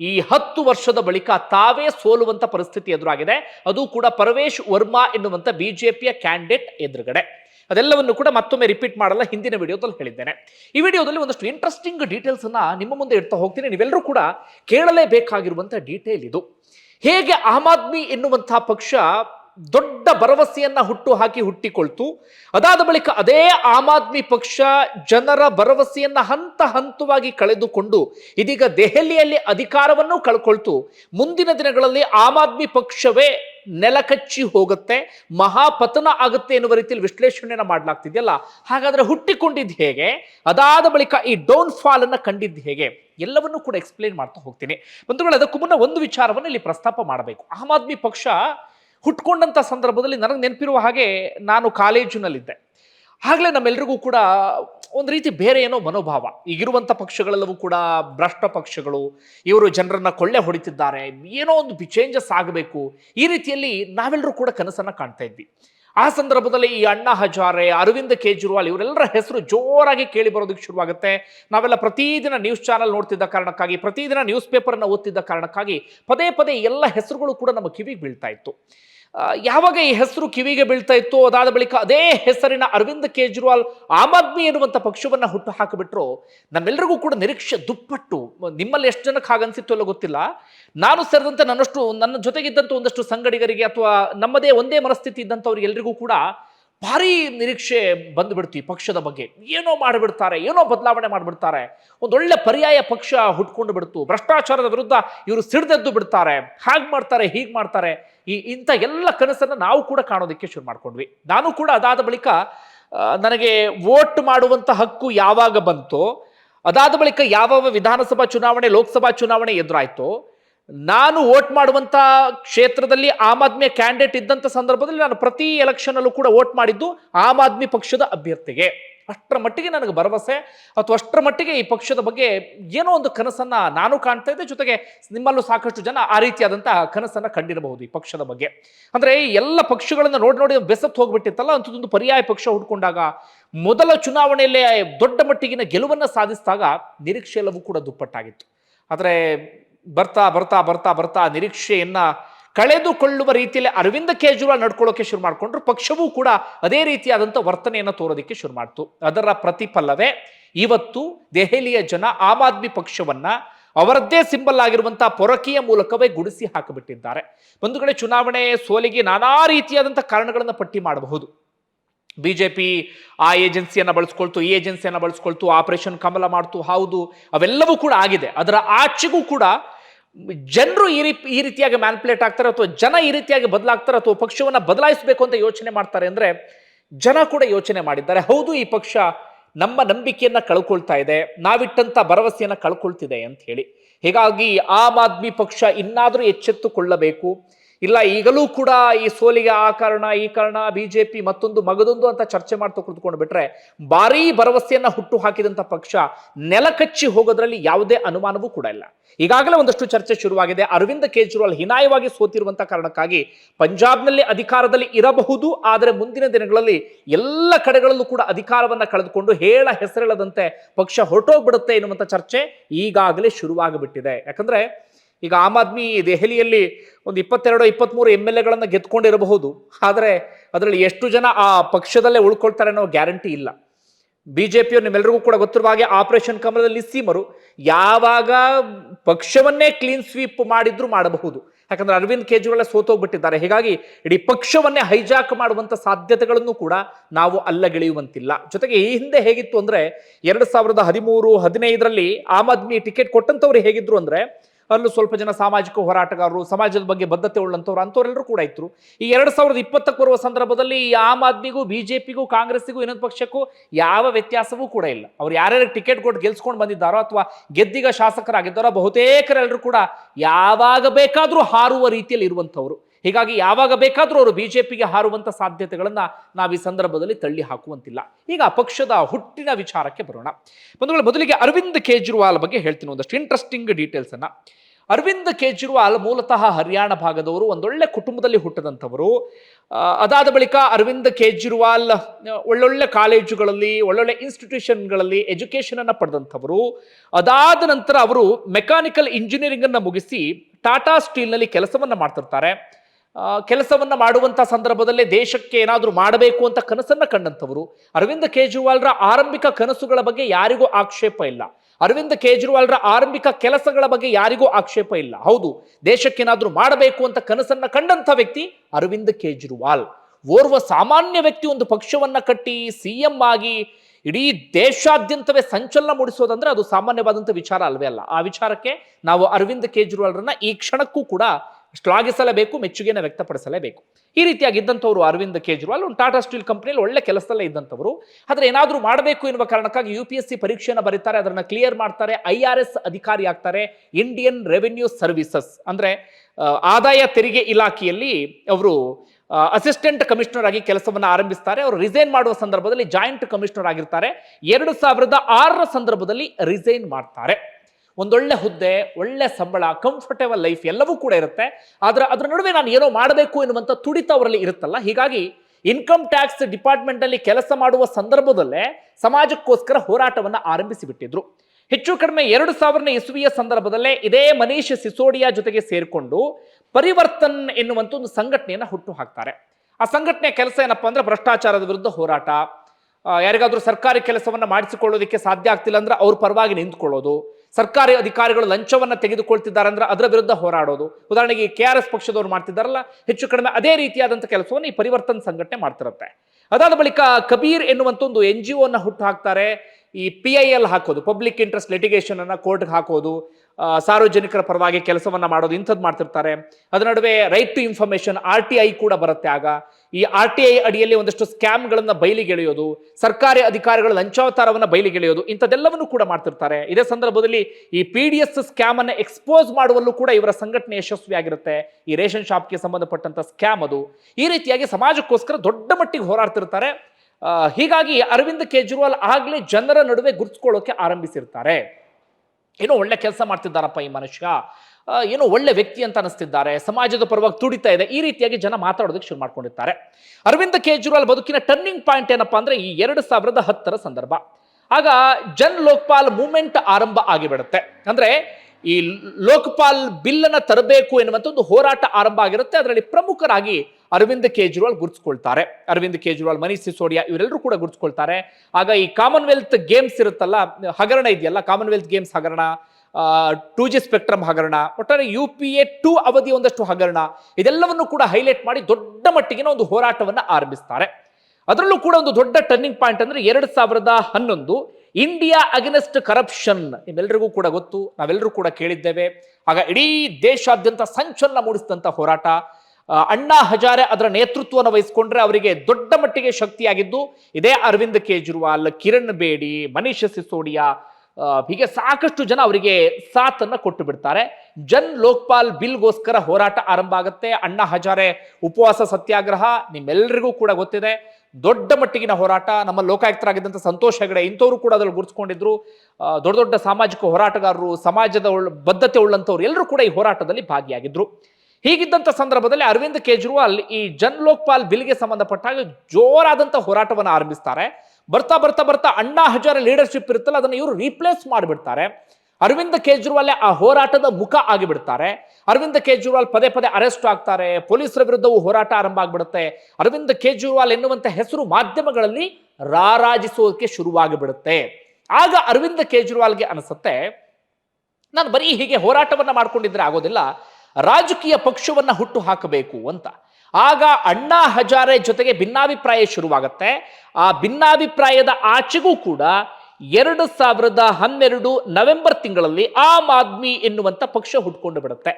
ಈ ಹತ್ತು ವರ್ಷದ ಬಳಿಕ ತಾವೇ ಸೋಲುವಂತ ಪರಿಸ್ಥಿತಿ ಎದುರಾಗಿದೆ. ಅದು ಕೂಡ ಪರವೇಶ್ ವರ್ಮಾ ಎನ್ನುವಂತ ಬಿಜೆಪಿಯ ಕ್ಯಾಂಡಿಡೇಟ್ ಎದುರುಗಡೆ. ಅದೆಲ್ಲವನ್ನು ಕೂಡ ಮತ್ತೊಮ್ಮೆ ರಿಪೀಟ್ ಮಾಡಲ್ಲ, ಹಿಂದಿನ ವಿಡಿಯೋದಲ್ಲಿ ಹೇಳಿದ್ದೇನೆ. ಈ ವಿಡಿಯೋದಲ್ಲಿ ಒಂದಷ್ಟು ಇಂಟ್ರೆಸ್ಟಿಂಗ್ ಡೀಟೇಲ್ಸ್ ಅನ್ನ ನಿಮ್ಮ ಮುಂದೆ ಇಡ್ತಾ ಹೋಗ್ತೀನಿ. ನೀವೆಲ್ಲರೂ ಕೂಡ ಕೇಳಲೇಬೇಕಾಗಿರುವಂತ ಡೀಟೇಲ್ ಇದು. ಹೇಗೆ ಆಮ್ ಆದ್ಮಿ ಎನ್ನುವಂತಹ ಪಕ್ಷ ದೊಡ್ಡ ಭರವಸೆಯನ್ನ ಹುಟ್ಟು ಹಾಕಿ ಹುಟ್ಟಿಕೊಳ್ತು. ಅದಾದ ಬಳಿಕ ಅದೇ ಆಮ್ ಆದ್ಮಿ ಪಕ್ಷ ಜನರ ಭರವಸೆಯನ್ನ ಹಂತ ಹಂತವಾಗಿ ಕಳೆದುಕೊಂಡು ಇದೀಗ ದೆಹಲಿಯಲ್ಲಿ ಅಧಿಕಾರವನ್ನು ಕಳ್ಕೊಳ್ತು. ಮುಂದಿನ ದಿನಗಳಲ್ಲಿ ಆಮ್ ಆದ್ಮಿ ಪಕ್ಷವೇ ನೆಲಕಚ್ಚಿ ಹೋಗುತ್ತೆ, ಮಹಾಪತನ ಆಗುತ್ತೆ ಎನ್ನುವ ರೀತಿಯಲ್ಲಿ ವಿಶ್ಲೇಷಣೆಯನ್ನು ಮಾಡಲಾಗ್ತಿದೆಯಲ್ಲ? ಹಾಗಾದ್ರೆ ಹುಟ್ಟಿಕೊಂಡಿದ್ದು ಹೇಗೆ? ಅದಾದ ಬಳಿಕ ಈ ಡೌನ್ ಫಾಲ್ ಅನ್ನ ಕಂಡಿದ್ದು ಹೇಗೆ? ಎಲ್ಲವನ್ನೂ ಕೂಡ ಎಕ್ಸ್ಪ್ಲೇನ್ ಮಾಡ್ತಾ ಹೋಗ್ತೀನಿ. ಬಂಧುಗಳು, ಅದಕ್ಕೂ ಮುನ್ನ ಒಂದು ವಿಚಾರವನ್ನು ಇಲ್ಲಿ ಪ್ರಸ್ತಾಪ ಮಾಡಬೇಕು. ಆಮ್ ಆದ್ಮಿ ಪಕ್ಷ ಹುಟ್ಕೊಂಡಂಥ ಸಂದರ್ಭದಲ್ಲಿ ನನಗೆ ನೆನಪಿರುವ ಹಾಗೆ ನಾನು ಕಾಲೇಜಿನಲ್ಲಿದ್ದೆ. ಆಗಲೇ ನಮ್ಮೆಲ್ರಿಗೂ ಕೂಡ ಒಂದು ರೀತಿ ಬೇರೆ ಏನೋ ಮನೋಭಾವ. ಈಗಿರುವಂಥ ಪಕ್ಷಗಳೆಲ್ಲವೂ ಕೂಡ ಭ್ರಷ್ಟ ಪಕ್ಷಗಳು, ಇವರು ಜನರನ್ನ ಕೊಳ್ಳೆ ಹೊಡಿತಿದ್ದಾರೆ, ಏನೋ ಒಂದು ಚೇಂಜಸ್ ಆಗಬೇಕು. ಈ ರೀತಿಯಲ್ಲಿ ನಾವೆಲ್ಲರೂ ಕೂಡ ಕನಸನ್ನು ಕಾಣ್ತಾ ಇದ್ವಿ. ಆ ಸಂದರ್ಭದಲ್ಲಿ ಈ ಅಣ್ಣಾ ಹಜಾರೆ, ಅರವಿಂದ್ ಕೇಜ್ರಿವಾಲ್ ಇವರೆಲ್ಲರ ಹೆಸರು ಜೋರಾಗಿ ಕೇಳಿ ಬರೋದಕ್ಕೆ ಶುರುವಾಗುತ್ತೆ. ನಾವೆಲ್ಲ ಪ್ರತಿದಿನ ನ್ಯೂಸ್ ಚಾನಲ್ ನೋಡ್ತಿದ್ದ ಕಾರಣಕ್ಕಾಗಿ, ಪ್ರತಿದಿನ ನ್ಯೂಸ್ ಪೇಪರ್ನ ಓದ್ತಿದ್ದ ಕಾರಣಕ್ಕಾಗಿ ಪದೇ ಪದೇ ಎಲ್ಲ ಹೆಸರುಗಳು ಕೂಡ ನಮ್ಮ ಕಿವಿಗೆ ಬೀಳ್ತಾ ಇತ್ತು. ಯಾವಾಗ ಈ ಹೆಸರು ಕಿವಿಗೆ ಬೀಳ್ತಾ ಇತ್ತು? ಅದಾದ ಬಳಿಕ ಅದೇ ಹೆಸರಿನ ಅರವಿಂದ್ ಕೇಜ್ರಿವಾಲ್ ಆಮ್ ಆದ್ಮಿ ಎನ್ನುವಂಥ ಪಕ್ಷವನ್ನು ಹುಟ್ಟು ಹಾಕಿಬಿಟ್ರು ನಮ್ಮೆಲ್ಲರಿಗೂ ಕೂಡ ನಿರೀಕ್ಷೆ ದುಪ್ಪಟ್ಟು. ನಿಮ್ಮಲ್ಲಿ ಎಷ್ಟು ಜನಕ್ಕೆ ಹಾಗನ್ಸಿತ್ತು ಅಲ್ಲ ಗೊತ್ತಿಲ್ಲ. ನಾನು ಸೇರಿದಂತೆ ನನ್ನಷ್ಟು, ನನ್ನ ಜೊತೆಗಿದ್ದಂಥ ಒಂದಷ್ಟು ಸಂಗಡಿಗರಿಗೆ ಅಥವಾ ನಮ್ಮದೇ ಒಂದೇ ಮನಸ್ಥಿತಿ ಇದ್ದಂಥವ್ರಿಗೆ ಎಲ್ರಿಗೂ ಕೂಡ ಭಾರಿ ನಿರೀಕ್ಷೆ ಬಂದುಬಿಡ್ತು ಪಕ್ಷದ ಬಗ್ಗೆ. ಏನೋ ಮಾಡಿಬಿಡ್ತಾರೆ, ಏನೋ ಬದಲಾವಣೆ ಮಾಡಿಬಿಡ್ತಾರೆ. ಒಂದೊಳ್ಳೆ ಪರ್ಯಾಯ ಪಕ್ಷ ಹುಟ್ಕೊಂಡು ಬಿಡ್ತು. ಭ್ರಷ್ಟಾಚಾರದ ವಿರುದ್ಧ ಇವರು ಸಿಡ್ದೆದ್ದು ಬಿಡ್ತಾರೆ. ಹಾಗೆ ಮಾಡ್ತಾರೆ, ಹೀಗೆ ಮಾಡ್ತಾರೆ. ಈ ಇಂಥ ಎಲ್ಲ ಕನಸನ್ನು ನಾವು ಕೂಡ ಕಾಣೋದಕ್ಕೆ ಶುರು ಮಾಡ್ಕೊಂಡ್ವಿ. ನಾನು ಕೂಡ ಅದಾದ ಬಳಿಕ ನನಗೆ ವೋಟ್ ಮಾಡುವಂಥ ಹಕ್ಕು ಯಾವಾಗ ಬಂತೋ, ಅದಾದ ಬಳಿಕ ಯಾವ ವಿಧಾನಸಭಾ ಚುನಾವಣೆ, ಲೋಕಸಭಾ ಚುನಾವಣೆ ಎದುರಾಯ್ತು, ನಾನು ವೋಟ್ ಮಾಡುವಂತ ಕ್ಷೇತ್ರದಲ್ಲಿ ಆಮ್ ಆದ್ಮಿಯ ಕ್ಯಾಂಡಿಡೇಟ್ ಇದ್ದಂತ ಸಂದರ್ಭದಲ್ಲಿ ನಾನು ಪ್ರತಿ ಎಲೆಕ್ಷನಲ್ಲೂ ಕೂಡ ವೋಟ್ ಮಾಡಿದ್ದು ಆಮ್ ಆದ್ಮಿ ಪಕ್ಷದ ಅಭ್ಯರ್ಥಿಗೆ. ಅಷ್ಟರ ಮಟ್ಟಿಗೆ ನನಗೆ ಭರವಸೆ ಅಥವಾ ಅಷ್ಟರ ಮಟ್ಟಿಗೆ ಈ ಪಕ್ಷದ ಬಗ್ಗೆ ಏನೋ ಒಂದು ಕನಸನ್ನ ನಾನು ಕಾಣ್ತಾ ಇದ್ದೆ. ಜೊತೆಗೆ ನಿಮ್ಮಲ್ಲೂ ಸಾಕಷ್ಟು ಜನ ಆ ರೀತಿಯಾದಂತಹ ಕನಸನ್ನ ಕಂಡಿರಬಹುದು ಈ ಪಕ್ಷದ ಬಗ್ಗೆ. ಅಂದ್ರೆ ಈ ಎಲ್ಲ ಪಕ್ಷಗಳನ್ನು ನೋಡಿ ನೋಡಿ ಬೆಸತ್ ಹೋಗ್ಬಿಟ್ಟಿತ್ತಲ್ಲ ಅಂತದೊಂದು ಪರ್ಯಾಯ ಪಕ್ಷ ಹುಡ್ಕೊಂಡಾಗ ಮೊದಲ ಚುನಾವಣೆಯಲ್ಲಿ ದೊಡ್ಡ ಮಟ್ಟಿಗಿನ ಗೆಲುವನ್ನ ಸಾಧಿಸಿದಾಗ ನಿರೀಕ್ಷೆ ಎಲ್ಲವೂ ಕೂಡ ದುಪ್ಪಟ್ಟಾಗಿತ್ತು. ಆದರೆ ಬರ್ತಾ ಬರ್ತಾ ಬರ್ತಾ ಬರ್ತಾ ನಿರೀಕ್ಷೆಯನ್ನ ಕಳೆದುಕೊಳ್ಳುವ ರೀತಿಯಲ್ಲಿ ಅರವಿಂದ ಕೇಜ್ರಿವಾಲ್ ನಡ್ಕೊಳ್ಳೋಕೆ ಶುರು ಮಾಡಿಕೊಂಡ್ರು. ಪಕ್ಷವೂ ಕೂಡ ಅದೇ ರೀತಿಯಾದಂಥ ವರ್ತನೆಯನ್ನು ತೋರೋದಕ್ಕೆ ಶುರು ಮಾಡ್ತು. ಅದರ ಪ್ರತಿಫಲವೇ ಇವತ್ತು ದೆಹಲಿಯ ಜನ ಆಮ್ ಆದ್ಮಿ ಪಕ್ಷವನ್ನ ಅವರದ್ದೇ ಸಿಂಬಲ್ ಆಗಿರುವಂತಹ ಪೊರಕೆಯ ಮೂಲಕವೇ ಗುಡಿಸಿ ಹಾಕಿಬಿಟ್ಟಿದ್ದಾರೆ. ಒಂದು ಕಡೆ ಚುನಾವಣೆ ಸೋಲಿಗೆ ನಾನಾ ರೀತಿಯಾದಂಥ ಕಾರಣಗಳನ್ನು ಪಟ್ಟಿ ಮಾಡಬಹುದು. ಬಿಜೆಪಿ ಆ ಏಜೆನ್ಸಿಯನ್ನು ಬಳಸ್ಕೊಳ್ತು, ಈ ಏಜೆನ್ಸಿಯನ್ನು ಬಳಸ್ಕೊಳ್ತು, ಆಪರೇಷನ್ ಕಮಲ ಮಾಡ್ತು, ಹೌದು, ಅವೆಲ್ಲವೂ ಕೂಡ ಆಗಿದೆ. ಅದರ ಆಚೆಗೂ ಕೂಡ ಜನರು ಈ ರೀ, ಈ ರೀತಿಯಾಗಿ ಮ್ಯಾನ್ಪುಲೇಟ್ ಆಗ್ತಾರೆ ಅಥವಾ ಜನ ಈ ರೀತಿಯಾಗಿ ಬದಲಾಗ್ತಾರೆ ಅಥವಾ ಪಕ್ಷವನ್ನು ಬದಲಾಯಿಸಬೇಕು ಅಂತ ಯೋಚನೆ ಮಾಡ್ತಾರೆ ಅಂದರೆ ಜನ ಕೂಡ ಯೋಚನೆ ಮಾಡಿದ್ದಾರೆ. ಹೌದು, ಈ ಪಕ್ಷ ನಮ್ಮ ನಂಬಿಕೆಯನ್ನು ಕಳ್ಕೊಳ್ತಾ ಇದೆ ನಾವಿಟ್ಟಂಥ ಭರವಸೆಯನ್ನು ಕಳ್ಕೊಳ್ತಿದೆ ಅಂತ ಹೇಳಿ. ಹೀಗಾಗಿ ಆಮ್ ಆದ್ಮಿ ಪಕ್ಷ ಇನ್ನಾದರೂ ಎಚ್ಚೆತ್ತುಕೊಳ್ಳಬೇಕು. ಇಲ್ಲ, ಈಗಲೂ ಕೂಡ ಈ ಸೋಲಿಗೆ ಆ ಕಾರಣ, ಈ ಕಾರಣ, ಬಿಜೆಪಿ ಮತ್ತೊಂದು ಮಗದೊಂದು ಅಂತ ಚರ್ಚೆ ಮಾಡ್ತಾ ಕುಳಿತುಕೊಂಡು ಬಿಟ್ರೆ ಭಾರೀ ಭರವಸೆಯನ್ನ ಹುಟ್ಟು ಹಾಕಿದಂತ ಪಕ್ಷ ನೆಲಕಚ್ಚಿ ಹೋಗೋದ್ರಲ್ಲಿ ಯಾವುದೇ ಅನುಮಾನವೂ ಕೂಡ ಇಲ್ಲ. ಈಗಾಗಲೇ ಒಂದಷ್ಟು ಚರ್ಚೆ ಶುರುವಾಗಿದೆ. ಅರವಿಂದ ಕೇಜ್ರಿವಾಲ್ ಹಿನಾಯವಾಗಿ ಸೋತಿರುವಂತ ಕಾರಣಕ್ಕಾಗಿ ಪಂಜಾಬ್ನಲ್ಲಿ ಅಧಿಕಾರದಲ್ಲಿ ಇರಬಹುದು, ಆದರೆ ಮುಂದಿನ ದಿನಗಳಲ್ಲಿ ಎಲ್ಲ ಕಡೆಗಳಲ್ಲೂ ಕೂಡ ಅಧಿಕಾರವನ್ನ ಕಳೆದುಕೊಂಡು ಹೇಳ ಹೆಸರಿಳದಂತೆ ಪಕ್ಷ ಹೊರಟೋಗ್ಬಿಡುತ್ತೆ ಎನ್ನುವಂತ ಚರ್ಚೆ ಈಗಾಗಲೇ ಶುರುವಾಗಿಬಿಟ್ಟಿದೆ. ಯಾಕಂದ್ರೆ ಈಗ ಆಮ್ ಆದ್ಮಿ ದೆಹಲಿಯಲ್ಲಿ ಒಂದು ಇಪ್ಪತ್ತೆರಡು, ಇಪ್ಪತ್ಮೂರು ಎಂ ಎಲ್ ಎಗಳನ್ನು ಗೆದ್ಕೊಂಡಿರಬಹುದು. ಆದರೆ ಅದರಲ್ಲಿ ಎಷ್ಟು ಜನ ಆ ಪಕ್ಷದಲ್ಲೇ ಉಳ್ಕೊಳ್ತಾರೆ ಅನ್ನೋ ಗ್ಯಾರಂಟಿ ಇಲ್ಲ. ಬಿಜೆಪಿಯವರು ನಿಮ್ಮೆಲ್ಲರಿಗೂ ಕೂಡ ಗೊತ್ತಿರುವ ಹಾಗೆ ಆಪರೇಷನ್ ಕಮಲದಲ್ಲಿ ಸೀಮರು ಯಾವಾಗ ಪಕ್ಷವನ್ನೇ ಕ್ಲೀನ್ ಸ್ವೀಪ್ ಮಾಡಿದ್ರು ಮಾಡಬಹುದು. ಯಾಕಂದ್ರೆ ಅರವಿಂದ್ ಕೇಜ್ರಿವಾಲ್ ಸೋತೋಗ್ಬಿಟ್ಟಿದ್ದಾರೆ. ಹೀಗಾಗಿ ಇಡೀ ಪಕ್ಷವನ್ನೇ ಹೈಜಾಕ್ ಮಾಡುವಂತ ಸಾಧ್ಯತೆಗಳನ್ನು ಕೂಡ ನಾವು ಅಲ್ಲಗೆಳೆಯುವಂತಿಲ್ಲ. ಜೊತೆಗೆ ಈ ಹಿಂದೆ ಹೇಗಿತ್ತು ಅಂದ್ರೆ ಎರಡ್ ಸಾವಿರದ ಹದಿಮೂರು, ಹದಿನೈದರಲ್ಲಿ ಆಮ್ ಆದ್ಮಿ ಟಿಕೆಟ್ ಕೊಟ್ಟಂತವ್ರು ಹೇಗಿದ್ರು ಅಂದ್ರೆ ಅಲ್ಲೂ ಸ್ವಲ್ಪ ಜನ ಸಾಮಾಜಿಕ ಹೋರಾಟಗಾರರು, ಸಮಾಜದ ಬಗ್ಗೆ ಬದ್ಧತೆ ಉಳ್ಳಂಥವ್ರು ಅಂಥವರೆಲ್ಲರೂ ಕೂಡ ಇದ್ರು. ಈ ಎರಡು ಸಾವಿರದ ಇಪ್ಪತ್ತಕ್ಕೆ ಬರುವ ಸಂದರ್ಭದಲ್ಲಿ ಆಮ್ ಆದ್ಮಿಗೂ, ಬಿಜೆಪಿಗೂ, ಕಾಂಗ್ರೆಸ್ಸಿಗೂ, ಇನ್ನೊಂದು ಪಕ್ಷಕ್ಕೂ ಯಾವ ವ್ಯತ್ಯಾಸವೂ ಕೂಡ ಇಲ್ಲ. ಅವ್ರು ಯಾರ್ಯಾರು ಟಿಕೆಟ್ ಕೊಟ್ಟು ಗೆಲ್ಸ್ಕೊಂಡು ಬಂದಿದ್ದಾರೋ ಅಥವಾ ಗೆದ್ದಿಗ ಶಾಸಕರಾಗಿದ್ದಾರೋ, ಬಹುತೇಕರೆಲ್ಲರೂ ಕೂಡ ಯಾವಾಗ ಬೇಕಾದರೂ ಹಾರುವ ರೀತಿಯಲ್ಲಿ ಇರುವಂಥವ್ರು. ಹೀಗಾಗಿ ಯಾವಾಗ ಬೇಕಾದರೂ ಅವರು ಬಿಜೆಪಿಗೆ ಹಾರುವಂಥ ಸಾಧ್ಯತೆಗಳನ್ನು ನಾವು ಈ ಸಂದರ್ಭದಲ್ಲಿ ತಳ್ಳಿ ಹಾಕುವಂತಿಲ್ಲ. ಈಗ ಪಕ್ಷದ ಹುಟ್ಟಿನ ವಿಚಾರಕ್ಕೆ ಬರೋಣ. ಬಂಧುಗಳು, ಮೊದಲಿಗೆ ಅರವಿಂದ್ ಕೇಜ್ರಿವಾಲ್ ಬಗ್ಗೆ ಹೇಳ್ತೀನಿ ಒಂದಷ್ಟು ಇಂಟ್ರೆಸ್ಟಿಂಗ್ ಡೀಟೇಲ್ಸನ್ನು ಅರವಿಂದ್ ಕೇಜ್ರಿವಾಲ್ ಮೂಲತಃ ಹರಿಯಾಣ ಭಾಗದವರು, ಒಂದೊಳ್ಳೆ ಕುಟುಂಬದಲ್ಲಿ ಹುಟ್ಟದಂಥವರು. ಅದಾದ ಬಳಿಕ ಅರವಿಂದ್ ಕೇಜ್ರಿವಾಲ್ ಒಳ್ಳೊಳ್ಳೆ ಕಾಲೇಜುಗಳಲ್ಲಿ, ಒಳ್ಳೊಳ್ಳೆ ಇನ್ಸ್ಟಿಟ್ಯೂಷನ್ಗಳಲ್ಲಿ ಎಜುಕೇಷನನ್ನು ಪಡೆದಂಥವರು. ಅದಾದ ನಂತರ ಅವರು ಮೆಕ್ಯಾನಿಕಲ್ ಇಂಜಿನಿಯರಿಂಗ್ ಅನ್ನ ಮುಗಿಸಿ ಟಾಟಾ ಸ್ಟೀಲ್ನಲ್ಲಿ ಕೆಲಸವನ್ನು ಮಾಡ್ತಿರ್ತಾರೆ. ಕೆಲಸವನ್ನ ಮಾಡುವಂತ ಸಂದರ್ಭದಲ್ಲೇ ದೇಶಕ್ಕೆ ಏನಾದರೂ ಮಾಡಬೇಕು ಅಂತ ಕನಸನ್ನ ಕಂಡಂಥವರು. ಅರವಿಂದ್ ಕೇಜ್ರಿವಾಲ್ರ ಆರಂಭಿಕ ಕನಸುಗಳ ಬಗ್ಗೆ ಯಾರಿಗೂ ಆಕ್ಷೇಪ ಇಲ್ಲ. ಅರವಿಂದ್ ಕೇಜ್ರಿವಾಲ್ರ ಆರಂಭಿಕ ಕೆಲಸಗಳ ಬಗ್ಗೆ ಯಾರಿಗೂ ಆಕ್ಷೇಪ ಇಲ್ಲ. ಹೌದು ದೇಶಕ್ಕೇನಾದರೂ ಮಾಡಬೇಕು ಅಂತ ಕನಸನ್ನ ಕಂಡಂಥ ವ್ಯಕ್ತಿ ಅರವಿಂದ್ ಕೇಜ್ರಿವಾಲ್. ಓರ್ವ ಸಾಮಾನ್ಯ ವ್ಯಕ್ತಿ ಒಂದು ಪಕ್ಷವನ್ನ ಕಟ್ಟಿ ಸಿ ಎಂ ಆಗಿ ಇಡೀ ದೇಶಾದ್ಯಂತವೇ ಸಂಚಲನ ಮೂಡಿಸೋದಂದ್ರೆ ಅದು ಸಾಮಾನ್ಯವಾದಂಥ ವಿಚಾರ ಅಲ್ವೇ ಅಲ್ಲ. ಆ ವಿಚಾರಕ್ಕೆ ನಾವು ಅರವಿಂದ್ ಕೇಜ್ರಿವಾಲ್ರನ್ನ ಈ ಕ್ಷಣಕ್ಕೂ ಕೂಡ ಶ್ಲಾಘಿಸಲೇಬೇಕು ಮೆಚ್ಚುಗೆನ ವ್ಯಕ್ತಪಡಿಸಲೇಬೇಕು. ಈ ರೀತಿಯಾಗಿ ಇದ್ದಂಥವ್ರು ಅರವಿಂದ್ ಕೇಜ್ರಿವಾಲ್, ಒಂದು ಟಾಟಾ ಸ್ಟೀಲ್ ಕಂಪನಿಯಲ್ಲಿ ಒಳ್ಳೆ ಕೆಲಸದಲ್ಲೇ ಇದ್ದಂಥವರು. ಆದರೆ ಏನಾದರೂ ಮಾಡಬೇಕು ಎನ್ನುವ ಕಾರಣಕ್ಕಾಗಿ ಯು ಪಿ ಎಸ್ ಸಿ ಪರೀಕ್ಷೆಯನ್ನು ಬರೀತಾರೆ, ಅದನ್ನು ಕ್ಲಿಯರ್ ಮಾಡ್ತಾರೆ ಐ ಆರ್ ಎಸ್ ಅಧಿಕಾರಿ ಆಗ್ತಾರೆ ಇಂಡಿಯನ್ ರೆವಿನ್ಯೂ ಸರ್ವಿಸಸ್ ಅಂದರೆ ಆದಾಯ ತೆರಿಗೆ ಇಲಾಖೆಯಲ್ಲಿ ಅವರು ಅಸಿಸ್ಟೆಂಟ್ ಕಮಿಷನರ್ ಆಗಿ ಕೆಲಸವನ್ನು ಆರಂಭಿಸ್ತಾರೆ. ಅವರು ರಿಸೈನ್ ಮಾಡುವ ಸಂದರ್ಭದಲ್ಲಿ ಜಾಯಿಂಟ್ ಕಮಿಷನರ್ ಆಗಿರ್ತಾರೆ. ಎರಡು ಸಾವಿರದ ಆರರ ಸಂದರ್ಭದಲ್ಲಿ ರಿಸೈನ್ ಮಾಡ್ತಾರೆ. ಒಂದೊಳ್ಳೆ ಹುದ್ದೆ, ಒಳ್ಳೆ ಸಂಬಳ ಕಂಫರ್ಟೇಬಲ್ ಲೈಫ್ ಎಲ್ಲವೂ ಕೂಡ ಇರುತ್ತೆ. ಆದರೆ ಅದರ ನಡುವೆ ನಾನು ಏನೋ ಮಾಡಬೇಕು ಎನ್ನುವಂಥ ತುಡಿತ ಅವರಲ್ಲಿ ಇರುತ್ತಲ್ಲ. ಹೀಗಾಗಿ ಇನ್ಕಮ್ ಟ್ಯಾಕ್ಸ್ ಡಿಪಾರ್ಟ್ಮೆಂಟ್ ಅಲ್ಲಿ ಕೆಲಸ ಮಾಡುವ ಸಂದರ್ಭದಲ್ಲೇ ಸಮಾಜಕ್ಕೋಸ್ಕರ ಹೋರಾಟವನ್ನು ಆರಂಭಿಸಿಬಿಟ್ಟಿದ್ರು. ಹೆಚ್ಚು ಕಡಿಮೆ ಎರಡು ಸಾವಿರನೇ ಇಸುವಿಯ ಸಂದರ್ಭದಲ್ಲೇ ಇದೇ ಮನೀಶ್ ಸಿಸೋಡಿಯಾ ಜೊತೆಗೆ ಸೇರಿಕೊಂಡು ಪರಿವರ್ತನ್ ಎನ್ನುವಂಥ ಒಂದು ಸಂಘಟನೆಯನ್ನು ಹುಟ್ಟು ಹಾಕ್ತಾರೆ ಆ ಸಂಘಟನೆಯ ಕೆಲಸ ಏನಪ್ಪಾ ಅಂದ್ರೆ ಭ್ರಷ್ಟಾಚಾರದ ವಿರುದ್ಧ ಹೋರಾಟ. ಯಾರಿಗಾದ್ರೂ ಸರ್ಕಾರಿ ಕೆಲಸವನ್ನು ಮಾಡಿಸಿಕೊಳ್ಳೋದಕ್ಕೆ ಸಾಧ್ಯ ಆಗ್ತಿಲ್ಲ ಅಂದ್ರೆ ಅವ್ರ ಪರವಾಗಿ ನಿಂತ್ಕೊಳ್ಳೋದು. ಸರ್ಕಾರಿ ಅಧಿಕಾರಿಗಳು ಲಂಚವನ್ನು ತೆಗೆದುಕೊಳ್ತಿದ್ದಾರೆ ಅಂದ್ರೆ ಅದರ ವಿರುದ್ಧ ಹೋರಾಡೋದು. ಉದಾಹರಣೆಗೆ ಕೆ ಆರ್ ಎಸ್ ಪಕ್ಷದವರು ಮಾಡ್ತಿದ್ದಾರಲ್ಲ, ಹೆಚ್ಚು ಕಡಿಮೆ ಅದೇ ರೀತಿಯಾದಂಥ ಕೆಲಸವನ್ನು ಈ ಪರಿವರ್ತನ್ ಸಂಘಟನೆ ಮಾಡ್ತಿರುತ್ತೆ. ಅದಾದ ಬಳಿಕ ಕಬೀರ್ ಎನ್ನುವಂತ ಒಂದು ಎನ್ ಜಿ ಒನ್ನ ಹುಟ್ಟು ಹಾಕ್ತಾರೆ. ಈ ಪಿ ಐ ಎಲ್ ಹಾಕೋದು ಪಬ್ಲಿಕ್ ಇಂಟ್ರೆಸ್ಟ್ ಲಿಟಿಗೇಷನ್ ಅನ್ನ ಕೋರ್ಟ್ಗೆ ಹಾಕೋದು. ಸಾರ್ವಜನಿಕರ ಪರವಾಗಿ ಕೆಲಸವನ್ನ ಮಾಡೋದು ಇಂಥದ್ದು ಮಾಡ್ತಿರ್ತಾರೆ. ಅದರ ನಡುವೆ right to information R T I ಕೂಡ ಬರುತ್ತೆ ಆಗ. ಈ ಆರ್ ಟಿ ಐ ಅಡಿಯಲ್ಲಿ ಒಂದಷ್ಟು ಸ್ಕ್ಯಾಮ್ಗಳನ್ನ ಬಯಲಿಗೆಳೆಯೋದು, ಸರ್ಕಾರಿ ಅಧಿಕಾರಿಗಳ ಲಂಚಾವತಾರವನ್ನ ಬಯಲಿಗೆಳೆಯೋದು, ಇಂಥದ್ದೆಲ್ಲವನ್ನು ಕೂಡ ಮಾಡ್ತಿರ್ತಾರೆ. ಇದೇ ಸಂದರ್ಭದಲ್ಲಿ ಈ ಪಿ ಡಿ ಎಸ್ ಸ್ಕ್ಯಾಮ್ ಅನ್ನ ಎಕ್ಸ್ಪೋಸ್ ಮಾಡುವಲ್ಲೂ ಕೂಡ ಇವರ ಸಂಘಟನೆ ಯಶಸ್ವಿಯಾಗಿರುತ್ತೆ. ಈ ರೇಷನ್ ಶಾಪ್ಗೆ ಸಂಬಂಧಪಟ್ಟಂತ ಸ್ಕ್ಯಾಮ್ ಅದು. ಈ ರೀತಿಯಾಗಿ ಸಮಾಜಕ್ಕೋಸ್ಕರ ದೊಡ್ಡ ಮಟ್ಟಿಗೆ ಹೋರಾಡ್ತಿರ್ತಾರೆ. ಹೀಗಾಗಿ ಅರವಿಂದ್ ಕೇಜ್ರಿವಾಲ್ ಆಗ್ಲೇ ಜನರ ನಡುವೆ ಗುರುತಿಸ್ಕೊಳ್ಳೋಕೆ ಆರಂಭಿಸಿರ್ತಾರೆ. ಏನೋ ಒಳ್ಳೆ ಕೆಲಸ ಮಾಡ್ತಿದ್ದಾರಪ್ಪ ಈ ಮನುಷ್ಯ. ಏನೋ ಒಳ್ಳೆ ವ್ಯಕ್ತಿ ಅಂತ ಅನಿಸ್ತಿದ್ದಾರೆ. ಸಮಾಜದ ಪರವಾಗಿ ತುಡಿತಾ ಇದೆ. ಈ ರೀತಿಯಾಗಿ ಜನ ಮಾತಾಡೋದಕ್ಕೆ ಶುರು ಮಾಡ್ಕೊಂಡಿರ್ತಾರೆ. ಅರವಿಂದ ಕೇಜ್ರಿವಾಲ್ ಬದುಕಿನ ಟರ್ನಿಂಗ್ ಪಾಯಿಂಟ್ ಏನಪ್ಪ ಅಂದ್ರೆ ಈ ಎರಡು ಸಾವಿರದ ಹತ್ತರ ಸಂದರ್ಭ. ಆಗ ಜನ್ ಲೋಕ್ಪಾಲ್ ಮೂವ್ಮೆಂಟ್ ಆರಂಭ ಆಗಿಬಿಡುತ್ತೆ. ಅಂದ್ರೆ ಈ ಲೋಕಪಾಲ್ ಬಿಲ್ ಅನ್ನ ತರಬೇಕು ಎನ್ನುವಂಥ ಒಂದು ಹೋರಾಟ ಆರಂಭ ಆಗಿರುತ್ತೆ. ಅದರಲ್ಲಿ ಪ್ರಮುಖರಾಗಿ ಅರವಿಂದ್ ಕೇಜ್ರಿವಾಲ್ ಗುರುತಿಸ್ಕೊಳ್ತಾರೆ. ಅರವಿಂದ್ ಕೇಜ್ರಿವಾಲ್, ಮನೀಶ್ ಸಿಸೋಡಿಯಾ ಇವರೆಲ್ಲರೂ ಕೂಡ ಗುರುತಿಸ್ಕೊಳ್ತಾರೆ. ಆಗ ಈ ಕಾಮನ್ವೆಲ್ತ್ ಗೇಮ್ಸ್ ಇರುತ್ತಲ್ಲ, ಹಗರಣ ಇದೆಯಲ್ಲ ಕಾಮನ್ವೆಲ್ತ್ ಗೇಮ್ಸ್ ಹಗರಣ ಟೂ ಜಿ ಸ್ಪೆಕ್ಟ್ರಮ್ ಹಗರಣ, ಒಟ್ಟಾರೆ ಯು ಪಿ ಎ ಟೂ ಅವಧಿ ಒಂದಷ್ಟು ಹಗರಣ, ಇದೆಲ್ಲವನ್ನು ಕೂಡ ಹೈಲೈಟ್ ಮಾಡಿ ದೊಡ್ಡ ಮಟ್ಟಿಗಿನ ಒಂದು ಹೋರಾಟವನ್ನು ಆರಂಭಿಸ್ತಾರೆ. ಅದರಲ್ಲೂ ಕೂಡ ಒಂದು ದೊಡ್ಡ ಟರ್ನಿಂಗ್ ಪಾಯಿಂಟ್ ಅಂದ್ರೆ ಎರಡ್ ಸಾವಿರದ ಹನ್ನೊಂದು ಇಂಡಿಯಾ ಅಗೇನೆಸ್ಟ್ ಕರಪ್ಷನ್ ನಿಮ್ಮೆಲ್ಲರಿಗೂ ಕೂಡ ಗೊತ್ತು, ನಾವೆಲ್ಲರೂ ಕೂಡ ಕೇಳಿದ್ದೇವೆ. ಆಗ ಇಡೀ ದೇಶಾದ್ಯಂತ ಸಂಚಲನ ಮೂಡಿಸಿದಂತ ಹೋರಾಟ ಅಣ್ಣಾ ಹಜಾರೆ ಅದರ ನೇತೃತ್ವವನ್ನು ವಹಿಸಿಕೊಂಡ್ರೆ ಅವರಿಗೆ ದೊಡ್ಡ ಮಟ್ಟಿಗೆ ಶಕ್ತಿಯಾಗಿದ್ದು, ಇದೇ ಅರವಿಂದ್ ಕೇಜ್ರಿವಾಲ್, ಕಿರಣ್ ಬೇಡಿ ಮನೀಷ್ ಸಿಸೋಡಿಯಾ ಹೀಗೆ ಸಾಕಷ್ಟು ಜನ ಅವರಿಗೆ ಸಾಥನ್ನ ಕೊಟ್ಟು ಬಿಡ್ತಾರೆ ಜನ್ ಲೋಕ್ಪಾಲ್ ಬಿಲ್ಗೋಸ್ಕರ ಹೋರಾಟ ಆರಂಭ ಆಗುತ್ತೆ. ಅಣ್ಣಾ ಹಜಾರೆ ಉಪವಾಸ ಸತ್ಯಾಗ್ರಹ ನಿಮ್ಮೆಲ್ಲರಿಗೂ ಕೂಡ ಗೊತ್ತಿದೆ. ದೊಡ್ಡ ಮಟ್ಟಿಗಿನ ಹೋರಾಟ, ನಮ್ಮ ಲೋಕಾಯುಕ್ತರಾಗಿದ್ದಂಥ ಸಂತೋಷ್ ಹೆಗಡೆ ಇಂಥವರು ಕೂಡ ಅದರಲ್ಲಿ ಗುರುತಿಸ್ಕೊಂಡಿದ್ರು. ದೊಡ್ಡ ದೊಡ್ಡ ಸಾಮಾಜಿಕ ಹೋರಾಟಗಾರರು, ಸಮಾಜದ ಬದ್ಧತೆ ಉಳ್ಳಂಥವ್ರು ಎಲ್ಲರೂ ಕೂಡ ಈ ಹೋರಾಟದಲ್ಲಿ ಭಾಗಿಯಾಗಿದ್ರು. ಹೀಗಿದ್ದಂಥ ಸಂದರ್ಭದಲ್ಲಿ ಅರವಿಂದ್ ಕೇಜ್ರಿವಾಲ್ ಈ ಜನ್ ಲೋಕ್ಪಾಲ್ ಬಿಲ್ಗೆ ಸಂಬಂಧಪಟ್ಟಾಗ ಜೋರಾದಂಥ ಹೋರಾಟವನ್ನು ಆರಂಭಿಸ್ತಾರೆ. ಬರ್ತಾ ಬರ್ತಾ ಬರ್ತಾ ಅಣ್ಣಾ ಹಜಾರೆ ಲೀಡರ್ಶಿಪ್ ಇರುತ್ತಲ್ಲ, ಅದನ್ನು ಇವರು ರೀಪ್ಲೇಸ್ ಮಾಡಿಬಿಡ್ತಾರೆ. ಅರವಿಂದ್ ಕೇಜ್ರಿವಾಲ್ ಆ ಹೋರಾಟದ ಮುಖ ಆಗಿಬಿಡ್ತಾರೆ. ಅರವಿಂದ್ ಕೇಜ್ರಿವಾಲ್ ಪದೇ ಪದೇ ಅರೆಸ್ಟ್ ಆಗ್ತಾರೆ, ಪೊಲೀಸರ ವಿರುದ್ಧವೂ ಹೋರಾಟ ಆರಂಭ ಆಗ್ಬಿಡುತ್ತೆ. ಅರವಿಂದ್ ಕೇಜ್ರಿವಾಲ್ ಎನ್ನುವಂತ ಹೆಸರು ಮಾಧ್ಯಮಗಳಲ್ಲಿ ರಾರಾಜಿಸೋಕೆ ಶುರುವಾಗಿಬಿಡುತ್ತೆ. ಆಗ ಅರವಿಂದ್ ಕೇಜ್ರಿವಾಲ್ಗೆ ಅನಿಸುತ್ತೆ, ನಾನು ಬರೀ ಹೀಗೆ ಹೋರಾಟವನ್ನ ಮಾಡ್ಕೊಂಡಿದ್ರೆ ಆಗೋದಿಲ್ಲ ರಾಜಕೀಯ ಪಕ್ಷವನ್ನು ಹುಟ್ಟು ಹಾಕಬೇಕು ಅಂತ. ಆಗ ಅಣ್ಣಾ ಹಜಾರೆ ಜೊತೆಗೆ ಭಿನ್ನಾಭಿಪ್ರಾಯ ಶುರುವಾಗುತ್ತೆ. ಆ ಭಿನ್ನಾಭಿಪ್ರಾಯದ ಆಚೆಗೂ ಕೂಡ ಎರಡು ಸಾವಿರದ ಹನ್ನೆರಡು ನವೆಂಬರ್ ತಿಂಗಳಲ್ಲಿ ಆಮ್ ಆದ್ಮಿ ಎನ್ನುವಂತ ಪಕ್ಷ ಹುಟ್ಕೊಂಡು ಬಿಡುತ್ತೆ.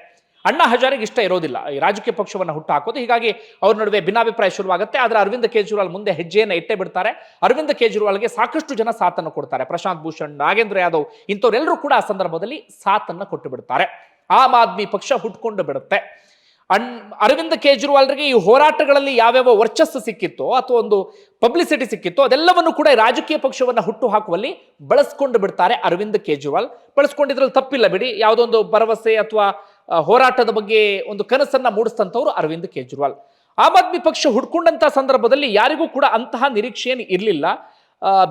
ಅಣ್ಣಾ ಹಜಾರೆಗೆ ಇಷ್ಟ ಇರೋದಿಲ್ಲ. ಈ ರಾಜಕೀಯ ಪಕ್ಷವನ್ನು ಹುಟ್ಟು ಹಾಕೋದು ಹೀಗಾಗಿ ಅವ್ರ ನಡುವೆ ಭಿನ್ನಾಭಿಪ್ರಾಯ ಶುರುವಾಗುತ್ತೆ. ಆದರೆ ಅರವಿಂದ ಕೇಜ್ರಿವಾಲ್ ಮುಂದೆ ಹೆಜ್ಜೆಯನ್ನು ಇಟ್ಟೇ ಬಿಡ್ತಾರೆ. ಅರವಿಂದ ಕೇಜ್ರಿವಾಲ್ಗೆ ಸಾಕಷ್ಟು ಜನ ಸಾಥನ್ನು ಕೊಡ್ತಾರೆ. ಪ್ರಶಾಂತ್ ಭೂಷಣ್, ನಾಗೇಂದ್ರ ಯಾದವ್ ಇಂಥವರೆಲ್ಲರೂ ಕೂಡ ಆ ಸಂದರ್ಭದಲ್ಲಿ ಸಾಥನ್ನು ಕೊಟ್ಟು ಬಿಡ್ತಾರೆ. ಆಮ್ ಆದ್ಮಿ ಪಕ್ಷ ಹುಟ್ಕೊಂಡು ಬಿಡುತ್ತೆ. ಅಣ್ ಅರವಿಂದ್ ಕೇಜ್ರಿವಾಲ್ರಿಗೆ ಈ ಹೋರಾಟಗಳಲ್ಲಿ ಯಾವ್ಯಾವ ವರ್ಚಸ್ಸು ಸಿಕ್ಕಿತ್ತೋ ಅಥವಾ ಒಂದು ಪಬ್ಲಿಸಿಟಿ ಸಿಕ್ಕಿತ್ತೋ ಅದೆಲ್ಲವನ್ನು ಕೂಡ ರಾಜಕೀಯ ಪಕ್ಷವನ್ನು ಹುಟ್ಟು ಹಾಕುವಲ್ಲಿ ಬಳಸ್ಕೊಂಡು ಬಿಡ್ತಾರೆ ಅರವಿಂದ್ ಕೇಜ್ರಿವಾಲ್. ಬಳಸ್ಕೊಂಡಿದ್ರಲ್ಲಿ ತಪ್ಪಿಲ್ಲ ಬಿಡಿ. ಯಾವುದೊಂದು ಭರವಸೆ ಅಥವಾ ಹೋರಾಟದ ಬಗ್ಗೆ ಒಂದು ಕನಸನ್ನ ಮೂಡಿಸ್ತಂಥವ್ರು ಅರವಿಂದ್ ಕೇಜ್ರಿವಾಲ್. ಆಮ್ ಆದ್ಮಿ ಪಕ್ಷ ಹುಡ್ಕೊಂಡಂತ ಸಂದರ್ಭದಲ್ಲಿ ಯಾರಿಗೂ ಕೂಡ ಅಂತಹ ನಿರೀಕ್ಷೆ ಏನು ಇರಲಿಲ್ಲ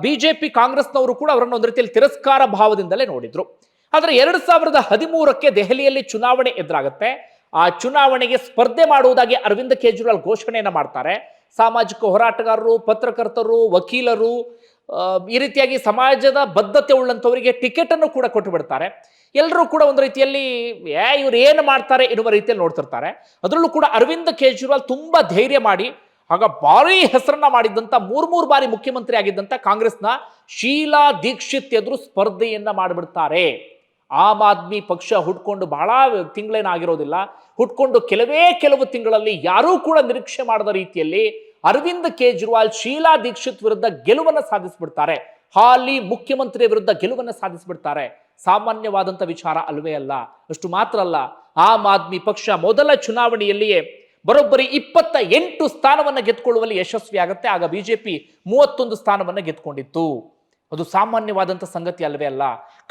ಬಿಜೆಪಿ, ಕಾಂಗ್ರೆಸ್ನವರು ಕೂಡ ಅವರನ್ನು ಒಂದು ರೀತಿಯಲ್ಲಿ ತಿರಸ್ಕಾರ ಭಾವದಿಂದಲೇ ನೋಡಿದ್ರು. ಆದರೆ ಎರಡು ಸಾವಿರದ ಹದಿಮೂರಕ್ಕೆ ದೆಹಲಿಯಲ್ಲಿ ಚುನಾವಣೆ ಎದುರಾಗುತ್ತೆ. ಆ ಚುನಾವಣೆಗೆ ಸ್ಪರ್ಧೆ ಮಾಡುವುದಾಗಿ ಅರವಿಂದ ಕೇಜ್ರಿವಾಲ್ ಘೋಷಣೆಯನ್ನು ಮಾಡ್ತಾರೆ. ಸಾಮಾಜಿಕ ಹೋರಾಟಗಾರರು, ಪತ್ರಕರ್ತರು, ವಕೀಲರು ಈ ರೀತಿಯಾಗಿ ಸಮಾಜದ ಬದ್ಧತೆ ಉಳ್ಳಂಥವರಿಗೆ ಟಿಕೆಟ್ ಅನ್ನು ಕೂಡ ಕೊಟ್ಟು ಬಿಡ್ತಾರೆ. ಎಲ್ಲರೂ ಕೂಡ ಒಂದು ರೀತಿಯಲ್ಲಿ, ಏ, ಇವ್ರು ಏನು ಮಾಡ್ತಾರೆ ಎನ್ನುವ ರೀತಿಯಲ್ಲಿ ನೋಡ್ತಿರ್ತಾರೆ. ಅದರಲ್ಲೂ ಕೂಡ ಅರವಿಂದ್ ಕೇಜ್ರಿವಾಲ್ ತುಂಬಾ ಧೈರ್ಯ ಮಾಡಿ, ಆಗ ಭಾರಿ ಹೆಸರನ್ನ ಮಾಡಿದ್ದಂಥ ಮೂರ್ ಮೂರು ಬಾರಿ ಮುಖ್ಯಮಂತ್ರಿ ಆಗಿದ್ದಂಥ ಕಾಂಗ್ರೆಸ್ನ ಶೀಲಾ ದೀಕ್ಷಿತ್ ಎದುರು ಸ್ಪರ್ಧೆಯನ್ನ ಮಾಡಿಬಿಡ್ತಾರೆ. ಆಮ್ ಆದ್ಮಿ ಪಕ್ಷ ಹುಟ್ಕೊಂಡು ಬಹಳ ತಿಂಗಳೇನಾಗಿರೋದಿಲ್ಲ. ಹುಟ್ಕೊಂಡು ಕೆಲವೇ ಕೆಲವು ತಿಂಗಳಲ್ಲಿ ಯಾರೂ ಕೂಡ ನಿರೀಕ್ಷೆ ಮಾಡದ ರೀತಿಯಲ್ಲಿ ಅರವಿಂದ್ ಕೇಜ್ರಿವಾಲ್ ಶೀಲಾ ದೀಕ್ಷಿತ್ ವಿರುದ್ಧ ಗೆಲುವನ್ನು ಸಾಧಿಸ್ಬಿಡ್ತಾರೆ. ಹಾಲಿ ಮುಖ್ಯಮಂತ್ರಿ ವಿರುದ್ಧ ಗೆಲುವನ್ನು ಸಾಧಿಸಿಬಿಡ್ತಾರೆ. ಸಾಮಾನ್ಯವಾದಂಥ ವಿಚಾರ ಅಲ್ವೇ ಅಲ್ಲ. ಅಷ್ಟು ಮಾತ್ರ ಅಲ್ಲ. ಆಮ್ ಆದ್ಮಿ ಪಕ್ಷ ಮೊದಲ ಚುನಾವಣೆಯಲ್ಲಿಯೇ ಬರೋಬ್ಬರಿ ಇಪ್ಪತ್ತ ಎಂಟು ಸ್ಥಾನವನ್ನು ಯಶಸ್ವಿ ಆಗುತ್ತೆ ಆಗ ಬಿಜೆಪಿ ಮೂವತ್ತೊಂದು ಸ್ಥಾನವನ್ನು ಗೆದ್ಕೊಂಡಿತ್ತು ಅದು ಸಾಮಾನ್ಯವಾದಂಥ ಸಂಗತಿ ಅಲ್ಲವೇ ಅಲ್ಲ.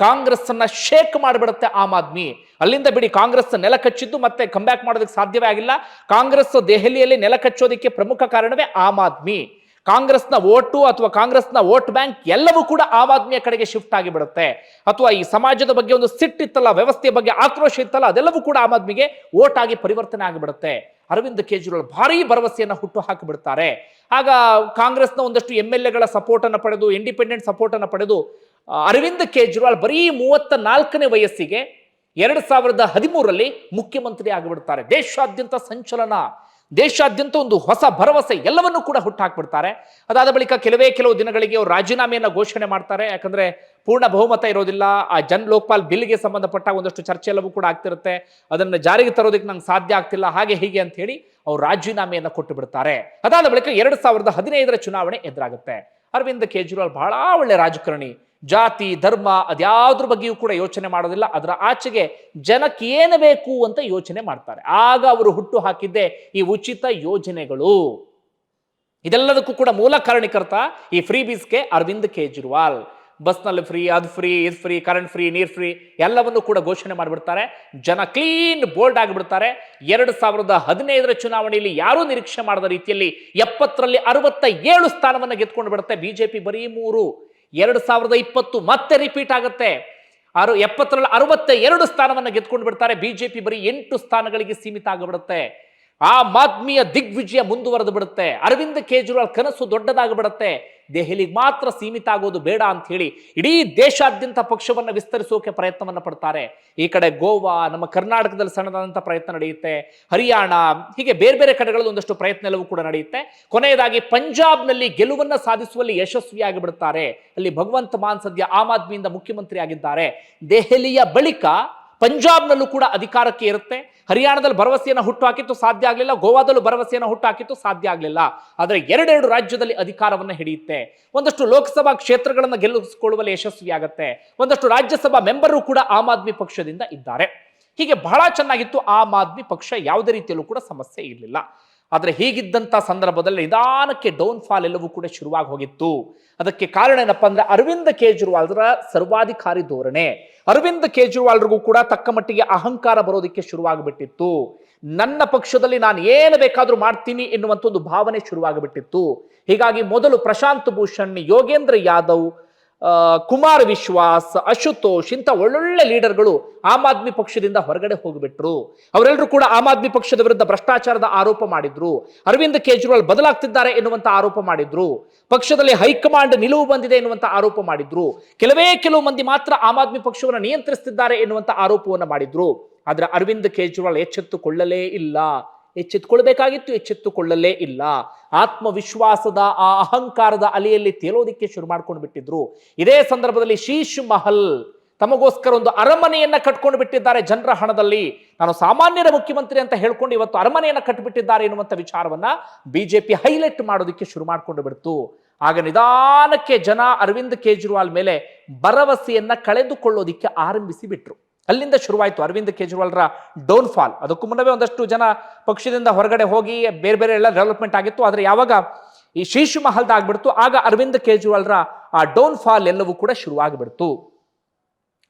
ಕಾಂಗ್ರೆಸ್ ಅನ್ನ ಶೇಕ್ ಮಾಡಿಬಿಡುತ್ತೆ ಆಮ್ ಆದ್ಮಿ. ಅಲ್ಲಿಂದ ಬಿಡಿ, ಕಾಂಗ್ರೆಸ್ ನೆಲ ಕಚ್ಚಿದ್ದು ಮತ್ತೆ ಕಂಬ್ಯಾಕ್ ಮಾಡೋದಕ್ಕೆ ಸಾಧ್ಯವೇ ಆಗಿಲ್ಲ. ಕಾಂಗ್ರೆಸ್ ದೆಹಲಿಯಲ್ಲಿ ನೆಲ ಕಚ್ಚೋದಕ್ಕೆ ಪ್ರಮುಖ ಕಾರಣವೇ ಆಮ್ ಆದ್ಮಿ. ಕಾಂಗ್ರೆಸ್ನ ಓಟು ಅಥವಾ ಕಾಂಗ್ರೆಸ್ನ ವೋಟ್ ಬ್ಯಾಂಕ್ ಎಲ್ಲವೂ ಕೂಡ ಆಮ್ ಆದ್ಮಿಯ ಕಡೆಗೆ ಶಿಫ್ಟ್ ಆಗಿಬಿಡುತ್ತೆ. ಅಥವಾ ಈ ಸಮಾಜದ ಬಗ್ಗೆ ಒಂದು ಸಿಟ್ಟಿತ್ತಲ್ಲ, ವ್ಯವಸ್ಥೆಯ ಬಗ್ಗೆ ಆಕ್ರೋಶ ಇತ್ತಲ್ಲ, ಅದೆಲ್ಲವೂ ಕೂಡ ಆಮ್ ಆದ್ಮಿಗೆ ವೋಟ್ ಆಗಿ ಪರಿವರ್ತನೆ ಆಗಿಬಿಡುತ್ತೆ. ಅರವಿಂದ್ ಕೇಜ್ರಿವಾಲ್ ಭಾರಿ ಭರವಸೆಯನ್ನು ಹುಟ್ಟು ಹಾಕಿಬಿಡ್ತಾರೆ ಆಗ ಕಾಂಗ್ರೆಸ್ನ ಒಂದಷ್ಟು ಎಂ ಎಲ್ ಎಗಳ ಸಪೋರ್ಟನ್ನು ಪಡೆದು, ಇಂಡಿಪೆಂಡೆಂಟ್ ಸಪೋರ್ಟನ್ನು ಪಡೆದು ಅರವಿಂದ್ ಕೇಜ್ರಿವಾಲ್ ಬರೀ ಮೂವತ್ತ ನಾಲ್ಕನೇ ವಯಸ್ಸಿಗೆ ಎರಡು ಸಾವಿರದ ಹದಿಮೂರರಲ್ಲಿ ಮುಖ್ಯಮಂತ್ರಿ ಆಗಿಬಿಡ್ತಾರೆ. ದೇಶಾದ್ಯಂತ ಸಂಚಲನ, ದೇಶಾದ್ಯಂತ ಒಂದು ಹೊಸ ಭರವಸೆ ಎಲ್ಲವನ್ನೂ ಕೂಡ ಹುಟ್ಟು ಹಾಕ್ಬಿಡ್ತಾರೆ ಅದಾದ ಬಳಿಕ ಕೆಲವೇ ಕೆಲವು ದಿನಗಳಿಗೆ ಅವರು ರಾಜೀನಾಮೆಯನ್ನು ಘೋಷಣೆ ಮಾಡ್ತಾರೆ. ಯಾಕಂದ್ರೆ ಪೂರ್ಣ ಬಹುಮತ ಇರೋದಿಲ್ಲ. ಆ ಜನ್ ಲೋಕಪಾಲ್ ಬಿಲ್ಗೆ ಸಂಬಂಧಪಟ್ಟ ಒಂದಷ್ಟು ಚರ್ಚೆ ಎಲ್ಲವೂ ಕೂಡ ಆಗ್ತಿರುತ್ತೆ. ಅದನ್ನು ಜಾರಿಗೆ ತರೋದಕ್ಕೆ ನಂಗೆ ಸಾಧ್ಯ ಆಗ್ತಿಲ್ಲ. ಹಾಗೆ ಹೀಗೆ ಅಂತ ಹೇಳಿ ಅವರು ರಾಜೀನಾಮೆಯನ್ನು ಕೊಟ್ಟು ಬಿಡ್ತಾರೆ ಅದಾದ ಬಳಿಕ ಎರಡು ಸಾವಿರದ ಹದಿನೈದರ ಚುನಾವಣೆ ಎದುರಾಗುತ್ತೆ. ಅರವಿಂದ್ ಕೇಜ್ರಿವಾಲ್ ಬಹಳ ಒಳ್ಳೆ ರಾಜಕಾರಣಿ. ಜಾತಿ, ಧರ್ಮ ಅದ್ಯಾವ್ದ್ರ ಬಗ್ಗೆಯೂ ಕೂಡ ಯೋಚನೆ ಮಾಡೋದಿಲ್ಲ. ಅದರ ಆಚೆಗೆ ಜನಕ್ಕೆ ಏನು ಬೇಕು ಅಂತ ಯೋಚನೆ ಮಾಡ್ತಾರೆ. ಆಗ ಅವರು ಹುಟ್ಟು ಹಾಕಿದ್ದೆ ಈ ಉಚಿತ ಯೋಜನೆಗಳು. ಇದೆಲ್ಲದಕ್ಕೂ ಕೂಡ ಮೂಲ ಕಾರಣೀಕರ್ತ ಈ ಫ್ರೀ ಬೀಸ್ಗೆ ಅರವಿಂದ್ ಕೇಜ್ರಿವಾಲ್. ಬಸ್ನಲ್ಲಿ ಫ್ರೀ ಅದು ಫ್ರೀ ಇದು ಫ್ರೀ ಕರೆಂಟ್ ಫ್ರೀ ನೀರ್ ಫ್ರೀ ಎಲ್ಲವನ್ನು ಕೂಡ ಘೋಷಣೆ ಮಾಡಿಬಿಡ್ತಾರೆ. ಜನ ಕ್ಲೀನ್ ಬೋಲ್ಡ್ ಆಗಿಬಿಡ್ತಾರೆ. ಎರಡು ಸಾವಿರದ ಹದಿನೈದರ ಚುನಾವಣೆಯಲ್ಲಿ ಯಾರೂ ನಿರೀಕ್ಷೆ ಮಾಡದ ರೀತಿಯಲ್ಲಿ ಎಪ್ಪತ್ತರಲ್ಲಿ ಅರವತ್ತ ಏಳು ಸ್ಥಾನವನ್ನು ಗೆದ್ಕೊಂಡು ಬಿಡುತ್ತೆ ಬಿಜೆಪಿ ಬರೀ ಮೂರು. ಎರಡು ಸಾವಿರದ ಇಪ್ಪತ್ತು ಮತ್ತೆ ರಿಪೀಟ್ ಆಗುತ್ತೆ. ಆರು, ಎಪ್ಪತ್ತರಲ್ಲಿ ಅರವತ್ತ ಎರಡು ಸ್ಥಾನವನ್ನು ಗೆದ್ಕೊಂಡು ಬಿಡ್ತಾರೆ. ಬಿಜೆಪಿ ಬರೀ ಎಂಟು ಸ್ಥಾನಗಳಿಗೆ ಸೀಮಿತ ಆಗಿಬಿಡುತ್ತೆ. ಆಮ್ ಆದ್ಮಿಯ ದಿಗ್ವಿಜಯ ಮುಂದುವರೆದು ಬಿಡುತ್ತೆ. ಅರವಿಂದ್ ಕೇಜ್ರಿವಾಲ್ ಕನಸು ದೊಡ್ಡದಾಗಿ ದೆಹಲಿಗೆ ಮಾತ್ರ ಸೀಮಿತ ಆಗೋದು ಬೇಡ ಅಂತ ಹೇಳಿ ಇಡೀ ದೇಶಾದ್ಯಂತ ಪಕ್ಷವನ್ನು ವಿಸ್ತರಿಸೋಕೆ ಪ್ರಯತ್ನವನ್ನು ಪಡ್ತಾರೆ. ಈ ಕಡೆ ಗೋವಾ, ನಮ್ಮ ಕರ್ನಾಟಕದಲ್ಲಿ ಸಣ್ಣದಾದಂಥ ಪ್ರಯತ್ನ ನಡೆಯುತ್ತೆ. ಹರಿಯಾಣ, ಹೀಗೆ ಬೇರೆ ಬೇರೆ ಕಡೆಗಳಲ್ಲಿ ಒಂದಷ್ಟು ಪ್ರಯತ್ನ ಎಲ್ಲವೂ ಕೂಡ ನಡೆಯುತ್ತೆ. ಕೊನೆಯದಾಗಿ ಪಂಜಾಬ್ನಲ್ಲಿ ಗೆಲುವನ್ನು ಸಾಧಿಸುವಲ್ಲಿ ಯಶಸ್ವಿಯಾಗಿ ಬಿಡುತ್ತಾರೆ ಅಲ್ಲಿ ಭಗವಂತ ಮಾನ್ ಸದ್ಯ ಆಮ್ ಆದ್ಮಿಯಿಂದ ಮುಖ್ಯಮಂತ್ರಿ ಆಗಿದ್ದಾರೆ ದೆಹಲಿಯ ಬಳಿಕ ಪಂಜಾಬ್ನಲ್ಲೂ ಕೂಡ ಅಧಿಕಾರಕ್ಕೆ ಇರುತ್ತೆ. ಹರಿಯಾಣದಲ್ಲಿ ಭರವಸೆಯನ್ನು ಹುಟ್ಟು ಹಾಕಿತ್ತು ಸಾಧ್ಯ ಆಗಲಿಲ್ಲ. ಗೋವಾದಲ್ಲೂ ಭರವಸೆಯನ್ನು ಹುಟ್ಟು ಹಾಕಿತ್ತು ಸಾಧ್ಯ ಆಗಲಿಲ್ಲ. ಆದರೆ ಎರಡೆರಡು ರಾಜ್ಯದಲ್ಲಿ ಅಧಿಕಾರವನ್ನು ಹಿಡಿಯುತ್ತೆ. ಒಂದಷ್ಟು ಲೋಕಸಭಾ ಕ್ಷೇತ್ರಗಳನ್ನು ಗೆಲ್ಲಿಸಿಕೊಳ್ಳುವಲ್ಲಿ ಯಶಸ್ವಿಯಾಗುತ್ತೆ. ಒಂದಷ್ಟು ರಾಜ್ಯಸಭಾ ಮೆಂಬರು ಕೂಡ ಆಮ್ ಆದ್ಮಿ ಪಕ್ಷದಿಂದ ಇದ್ದಾರೆ. ಹೀಗೆ ಬಹಳ ಚೆನ್ನಾಗಿತ್ತು. ಆಮ್ ಆದ್ಮಿ ಪಕ್ಷ ಯಾವುದೇ ರೀತಿಯಲ್ಲೂ ಕೂಡ ಸಮಸ್ಯೆ ಇರಲಿಲ್ಲ. ಆದರೆ ಹೀಗಿದ್ದಂಥ ಸಂದರ್ಭದಲ್ಲಿ ನಿಧಾನಕ್ಕೆ ಡೌನ್ ಫಾಲ್ ಎಲ್ಲವೂ ಕೂಡ ಶುರುವಾಗಿ ಹೋಗಿತ್ತು. ಅದಕ್ಕೆ ಕಾರಣ ಏನಪ್ಪ ಅಂದ್ರೆ ಅರವಿಂದ ಕೇಜ್ರಿವಾಲ್ರ ಸರ್ವಾಧಿಕಾರಿ ಧೋರಣೆ. ಅರವಿಂದ ಕೇಜ್ರಿವಾಲ್ರಿಗೂ ಕೂಡ ತಕ್ಕ ಮಟ್ಟಿಗೆ ಅಹಂಕಾರ ಬರೋದಕ್ಕೆ ಶುರುವಾಗಿಬಿಟ್ಟಿತ್ತು. ನನ್ನ ಪಕ್ಷದಲ್ಲಿ ನಾನು ಏನು ಬೇಕಾದರೂ ಮಾಡ್ತೀನಿ ಎನ್ನುವಂಥ ಒಂದು ಭಾವನೆ ಶುರುವಾಗಿಬಿಟ್ಟಿತ್ತು. ಹೀಗಾಗಿ ಮೊದಲು ಪ್ರಶಾಂತ್ ಭೂಷಣ್, ಯೋಗೇಂದ್ರ ಯಾದವ್ ಕುಮಾರ್ ವಿಶ್ವಾಸ್, ಅಶುತೋಷ್ ಇಂಥ ಒಳ್ಳೊಳ್ಳೆ ಲೀಡರ್ಗಳು ಆಮ್ ಆದ್ಮಿ ಪಕ್ಷದಿಂದ ಹೊರಗಡೆ ಹೋಗಿಬಿಟ್ರು. ಅವರೆಲ್ಲರೂ ಕೂಡ ಆಮ್ ಆದ್ಮಿ ಪಕ್ಷದ ವಿರುದ್ಧ ಭ್ರಷ್ಟಾಚಾರದ ಆರೋಪ ಮಾಡಿದ್ರು. ಅರವಿಂದ್ ಕೇಜ್ರಿವಾಲ್ ಬದಲಾಗ್ತಿದ್ದಾರೆ ಎನ್ನುವಂತ ಆರೋಪ ಮಾಡಿದ್ರು. ಪಕ್ಷದಲ್ಲಿ ಹೈಕಮಾಂಡ್ ನಿಲುವು ಬಂದಿದೆ ಎನ್ನುವಂತ ಆರೋಪ ಮಾಡಿದ್ರು. ಕೆಲವೇ ಕೆಲವು ಮಂದಿ ಮಾತ್ರ ಆಮ್ ಆದ್ಮಿ ಪಕ್ಷವನ್ನು ನಿಯಂತ್ರಿಸುತ್ತಿದ್ದಾರೆ ಎನ್ನುವಂತ ಆರೋಪವನ್ನು ಮಾಡಿದ್ರು. ಆದ್ರೆ ಅರವಿಂದ್ ಕೇಜ್ರಿವಾಲ್ ಎಚ್ಚೆತ್ತುಕೊಳ್ಳಲೇ ಇಲ್ಲ. ಎಚ್ಚೆತ್ತುಕೊಳ್ಬೇಕಾಗಿತ್ತು, ಎಚ್ಚೆತ್ತುಕೊಳ್ಳಲೇ ಇಲ್ಲ. ಆತ್ಮವಿಶ್ವಾಸದ ಆ ಅಹಂಕಾರದ ಅಲೆಯಲ್ಲಿ ತೇಲೋದಿಕ್ಕೆ ಶುರು ಮಾಡ್ಕೊಂಡು ಬಿಟ್ಟಿದ್ರು. ಇದೇ ಸಂದರ್ಭದಲ್ಲಿ ಶೀಶ್ ಮಹಲ್ ತಮಗೋಸ್ಕರ ಒಂದು ಅರಮನೆಯನ್ನ ಕಟ್ಕೊಂಡು ಬಿಟ್ಟಿದ್ದಾರೆ ಜನರ ಹಣದಲ್ಲಿ. ನಾನು ಸಾಮಾನ್ಯರ ಮುಖ್ಯಮಂತ್ರಿ ಅಂತ ಹೇಳ್ಕೊಂಡು ಇವತ್ತು ಅರಮನೆಯನ್ನ ಕಟ್ಟಿಬಿಟ್ಟಿದ್ದಾರೆ ಎನ್ನುವಂತ ವಿಚಾರವನ್ನ ಬಿಜೆಪಿ ಹೈಲೈಟ್ ಮಾಡೋದಕ್ಕೆ ಶುರು ಮಾಡ್ಕೊಂಡು ಬಿಡ್ತು. ಆಗ ನಿಧಾನಕ್ಕೆ ಜನ ಅರವಿಂದ್ ಕೇಜ್ರಿವಾಲ್ ಮೇಲೆ ಭರವಸೆಯನ್ನ ಕಳೆದುಕೊಳ್ಳೋದಿಕ್ಕೆ ಆರಂಭಿಸಿ ಬಿಟ್ರು. ಅಲ್ಲಿಂದ ಶುರುವಾಯಿತು. ಅರವಿಂದ್ ಕೇಜ್ರಿವಾಲ್ರ ಡೌನ್ ಫಾಲ್. ಅದಕ್ಕೂ ಮುನ್ನವೇ ಒಂದಷ್ಟು ಜನ ಪಕ್ಷದಿಂದ ಹೊರಗಡೆ ಹೋಗಿ ಬೇರೆ ಬೇರೆ ಎಲ್ಲ ಡೆವಲಪ್ಮೆಂಟ್ ಆಗಿತ್ತು. ಆದರೆ ಯಾವಾಗ ಈ ಶೀಶು ಮಹಲ್ದ ಆಗ್ಬಿಡ್ತು, ಆಗ ಅರವಿಂದ್ ಕೇಜ್ರಿವಾಲ್ರ ಆ ಡೌನ್ ಫಾಲ್ ಎಲ್ಲವೂ ಕೂಡ ಶುರುವಾಗಿಬಿಡ್ತು.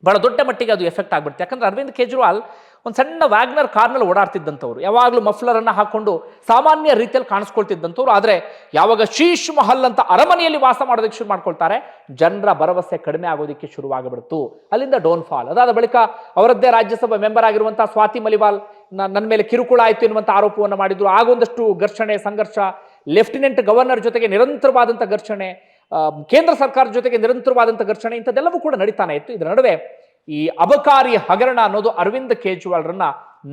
ಬಹಳ ದೊಡ್ಡ ಮಟ್ಟಿಗೆ ಅದು ಎಫೆಕ್ಟ್ ಆಗ್ಬಿಡ್ತು. ಯಾಕಂದ್ರೆ ಅರವಿಂದ್ ಕೇಜ್ರಿವಾಲ್ ಒಂದು ಸಣ್ಣ ವ್ಯಾಗ್ನರ್ ಕಾರ್ನಲ್ಲಿ ಓಡಾಡ್ತಿದ್ದಂಥವ್ರು. ಯಾವಾಗಲೂ ಮಫ್ಲರನ್ನು ಹಾಕೊಂಡು ಸಾಮಾನ್ಯ ರೀತಿಯಲ್ಲಿ ಕಾಣಿಸ್ಕೊಳ್ತಿದ್ದಂಥವ್ರು. ಆದರೆ ಯಾವಾಗ ಶೀಶ್ ಮಹಲ್ ಅಂತ ಅರಮನೆಯಲ್ಲಿ ವಾಸ ಮಾಡೋದಕ್ಕೆ ಶುರು ಮಾಡ್ಕೊಳ್ತಾರೆ, ಜನರ ಭರವಸೆ ಕಡಿಮೆ ಆಗೋದಕ್ಕೆ ಶುರುವಾಗಿಬಿಡ್ತು. ಅಲ್ಲಿಂದ ಡೋನ್ ಫಾಲ್. ಅದಾದ ಬಳಿಕ ಅವರದ್ದೇ ರಾಜ್ಯಸಭಾ ಮೆಂಬರ್ ಆಗಿರುವಂಥ ಸ್ವಾತಿ ಮಲಿವಾಲ್ ನನ್ನ ಮೇಲೆ ಕಿರುಕುಳ ಆಯಿತು ಎನ್ನುವಂಥ ಆರೋಪವನ್ನು ಮಾಡಿದ್ರು. ಆಗೊಂದಷ್ಟು ಘರ್ಷಣೆ, ಸಂಘರ್ಷ, ಲೆಫ್ಟಿನೆಂಟ್ ಗವರ್ನರ್ ಜೊತೆಗೆ ನಿರಂತರವಾದಂಥ ಘರ್ಷಣೆ ಕೇಂದ್ರ ಸರ್ಕಾರದ ಜೊತೆಗೆ ನಿರಂತರವಾದಂಥ ಘರ್ಷಣೆ ಇಂಥದ್ದೆಲ್ಲವೂ ಕೂಡ ನಡೀತಾನೆ ಇತ್ತು. ಇದರ ನಡುವೆ ಈ ಅಬಕಾರಿ ಹಗರಣ ಅನ್ನೋದು ಅರವಿಂದ್ ಕೇಜ್ರಿವಾಲ್ರನ್ನ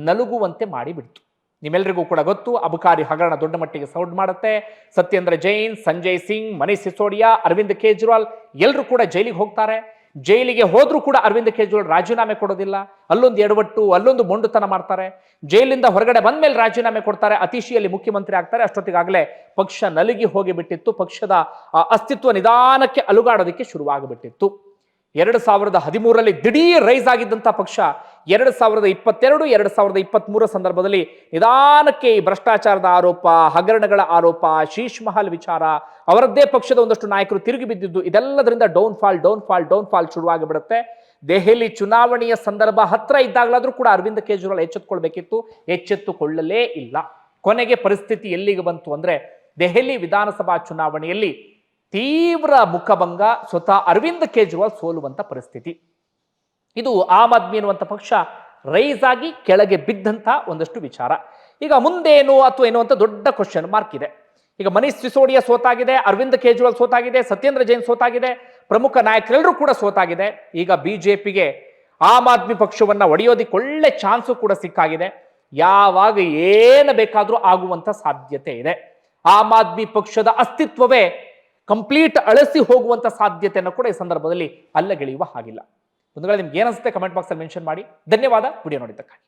ನಲುಗುವಂತೆ ಮಾಡಿಬಿಡ್ತು. ನಿಮ್ಮೆಲ್ಲರಿಗೂ ಕೂಡ ಗೊತ್ತು, ಅಬಕಾರಿ ಹಗರಣ ದೊಡ್ಡ ಮಟ್ಟಿಗೆ ಸೌಂಡ್ ಮಾಡುತ್ತೆ. ಸತ್ಯೇಂದ್ರ ಜೈನ್, ಸಂಜಯ್ ಸಿಂಗ್, ಮನೀಶ್ ಸಿಸೋಡಿಯಾ, ಅರವಿಂದ್ ಕೇಜ್ರಿವಾಲ್ ಎಲ್ಲರೂ ಕೂಡ ಜೈಲಿಗೆ ಹೋಗ್ತಾರೆ. ಜೈಲಿಗೆ ಹೋದ್ರೂ ಕೂಡ ಅರವಿಂದ್ ಕೇಜ್ರಿವಾಲ್ ರಾಜೀನಾಮೆ ಕೊಡೋದಿಲ್ಲ. ಅಲ್ಲೊಂದು ಎಡವಟ್ಟು, ಅಲ್ಲೊಂದು ಮೊಂಡುತನ ಮಾಡ್ತಾರೆ. ಜೈಲಿಂದ ಹೊರಗಡೆ ಬಂದ ಮೇಲೆ ರಾಜೀನಾಮೆ ಕೊಡ್ತಾರೆ. ಅತಿಶಿಯಲ್ಲಿ ಮುಖ್ಯಮಂತ್ರಿ ಆಗ್ತಾರೆ. ಅಷ್ಟೊತ್ತಿಗಾಗಲೇ ಪಕ್ಷ ನಲುಗಿ ಹೋಗಿಬಿಟ್ಟಿತ್ತು. ಪಕ್ಷದ ಅಸ್ತಿತ್ವ ನಿಧಾನಕ್ಕೆ ಅಲುಗಾಡೋದಕ್ಕೆ ಶುರುವಾಗಿಬಿಟ್ಟಿತ್ತು. ಎರಡು ಸಾವಿರದ ಹದಿಮೂರರಲ್ಲಿ ದಿಢೀರ್ ರೈಸ್ ಆಗಿದ್ದಂಥ ಪಕ್ಷ ಎರಡು ಸಾವಿರದ ಇಪ್ಪತ್ತೆರಡು, ಎರಡು ಸಾವಿರದ ಇಪ್ಪತ್ತ್ಮೂರ ಸಂದರ್ಭದಲ್ಲಿ ನಿಧಾನಕ್ಕೆ ಈ ಭ್ರಷ್ಟಾಚಾರದ ಆರೋಪ, ಹಗರಣಗಳ ಆರೋಪ, ಶೀಶ್ ಮಹಲ್ ವಿಚಾರ, ಅವರದ್ದೇ ಪಕ್ಷದ ಒಂದಷ್ಟು ನಾಯಕರು ತಿರುಗಿ ಬಿದ್ದಿದ್ದು ಇದೆಲ್ಲದರಿಂದ downfall downfall downfall ಶುರುವಾಗಿ ಬಿಡುತ್ತೆ. ದೆಹಲಿ ಚುನಾವಣೆಯ ಸಂದರ್ಭ ಹತ್ರ ಇದ್ದಾಗಲಾದರೂ ಕೂಡ ಅರವಿಂದ ಕೇಜ್ರಿವಾಲ್ ಎಚ್ಚೆತ್ತುಕೊಳ್ಬೇಕಿತ್ತು ಎಚ್ಚೆತ್ತುಕೊಳ್ಳಲೇ ಇಲ್ಲ. ಕೊನೆಗೆ ಪರಿಸ್ಥಿತಿ ಎಲ್ಲಿಗೆ ಬಂತು ಅಂದರೆ ದೆಹಲಿ ವಿಧಾನಸಭಾ ಚುನಾವಣೆಯಲ್ಲಿ ತೀವ್ರ ಮುಖಭಂಗ ಸ್ವತಃ ಅರವಿಂದ್ ಕೇಜ್ರಿವಾಲ್ ಸೋಲುವಂತ ಪರಿಸ್ಥಿತಿ. ಇದು ಆಮ್ ಆದ್ಮಿ ಎನ್ನುವಂಥ ಪಕ್ಷ ರೈಸ್ ಆಗಿ ಕೆಳಗೆ ಬಿದ್ದಂಥ ಒಂದಷ್ಟು ವಿಚಾರ. ಈಗ ಮುಂದೇನು ಅಥವಾ ಎನ್ನುವಂಥ ದೊಡ್ಡ ಕ್ವಶನ್ ಮಾರ್ಕ್ ಇದೆ. ಈಗ ಮನೀಶ್ ಸಿಸೋಡಿಯಾ ಸೋತಾಗಿದೆ, ಅರವಿಂದ್ ಕೇಜ್ರಿವಾಲ್ ಸೋತಾಗಿದೆ, ಸತ್ಯೇಂದ್ರ ಜೈನ್ ಸೋತಾಗಿದೆ, ಪ್ರಮುಖ ನಾಯಕರೆಲ್ಲರೂ ಕೂಡ ಸೋತಾಗಿದೆ. ಈಗ ಬಿಜೆಪಿಗೆ ಆಮ್ ಆದ್ಮಿ ಪಕ್ಷವನ್ನ ಒಡೆಯೋದಿಕ್ಕೆ ಒಳ್ಳೆ ಚಾನ್ಸು ಕೂಡ ಸಿಕ್ಕಾಗಿದೆ. ಯಾವಾಗ ಏನು ಬೇಕಾದರೂ ಆಗುವಂತ ಸಾಧ್ಯತೆ ಇದೆ. ಆಮ್ ಆದ್ಮಿ ಪಕ್ಷದ ಅಸ್ತಿತ್ವವೇ ಕಂಪ್ಲೀಟ್ ಅಳಸಿ ಹೋಗುವಂತ ಸಾಧ್ಯತೆಯನ್ನು ಕೂಡ ಈ ಸಂದರ್ಭದಲ್ಲಿ ಅಲ್ಲಗೆಳೆಯುವ ಹಾಗಿಲ್ಲ. ಒಂದು ವೇಳೆ ನಿಮ್ಗೆ ಏನಿಸುತ್ತೆ ಕಮೆಂಟ್ ಬಾಕ್ಸಲ್ಲಿ ಮೆನ್ಷನ್ ಮಾಡಿ. ಧನ್ಯವಾದ. ವಿಡಿಯೋ ನೋಡಿದ್ದಕ್ಕಾಗಿ.